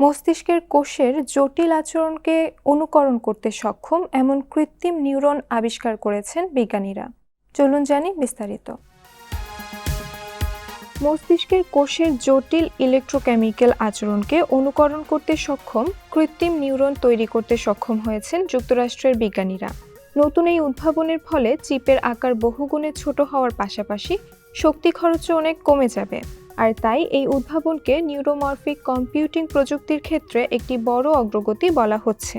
মস্তিষ্কের কোষের জটিল আচরণকে অনুকরণ করতে সক্ষম এমন কৃত্রিম নিউরন আবিষ্কার করেছেন বিজ্ঞানীরা। চলুন জানি বিস্তারিত। মস্তিষ্কের কোষের জটিল ইলেকট্রোকেমিক্যাল আচরণকে অনুকরণ করতে সক্ষম, কৃত্রিম নিউরন তৈরি করতে সক্ষম হয়েছেন যুক্তরাষ্ট্রের বিজ্ঞানীরা। নতুন এই উদ্ভাবনের ফলে চিপের আকার বহুগুণে ছোট হওয়ার পাশাপাশি শক্তি খরচও অনেক কমে যাবে। আর তাই এই উদ্ভাবনকে নিউরোমরফিক কম্পিউটিং প্রযুক্তির ক্ষেত্রে একটি বড় অগ্রগতি বলা হচ্ছে।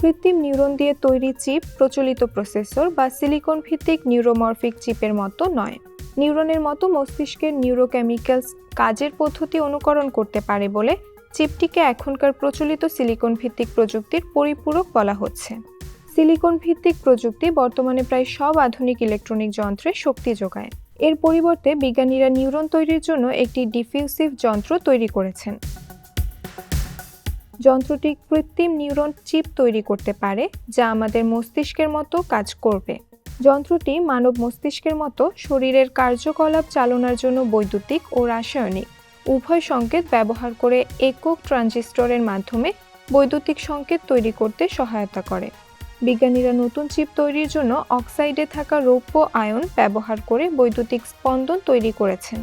কৃত্রিম নিউরন দিয়ে তৈরি চিপ প্রচলিত প্রসেসর বা সিলিকন ভিত্তিক নিউরোমরফিক চিপের মতো নয়। নিউরনের মতো মস্তিষ্কের নিউরোকেমিক্যালস কাজের পদ্ধতি অনুকরণ করতে পারে বলে চিপটিকে এখনকার প্রচলিত সিলিকন ভিত্তিক প্রযুক্তির পরিপূরক বলা হচ্ছে। সিলিকন ভিত্তিক প্রযুক্তি বর্তমানে প্রায় সব আধুনিক ইলেকট্রনিক যন্ত্রে শক্তি যোগায়। এর পরিবর্তে বিজ্ঞানীরা নিউরন তৈরির জন্য একটি ডিফিউসিভ যন্ত্র তৈরি করেছেন। যন্ত্রটি কৃত্রিম নিউরন চিপ তৈরি করতে পারে, যা আমাদের মস্তিষ্কের মতো কাজ করবে। যন্ত্রটি মানব মস্তিষ্কের মতো শরীরের কার্যকলাপ চালনার জন্য বৈদ্যুতিক ও রাসায়নিক, উভয় সংকেত ব্যবহার করে একক ট্রানজিস্টরের মাধ্যমে বৈদ্যুতিক সংকেত তৈরি করতে সহায়তা করে। বিজ্ঞানীরা নতুন চিপ তৈরির জন্য অক্সাইডে থাকা রৌপ্য আয়ন ব্যবহার করে বৈদ্যুতিক স্পন্দন তৈরি করেছেন।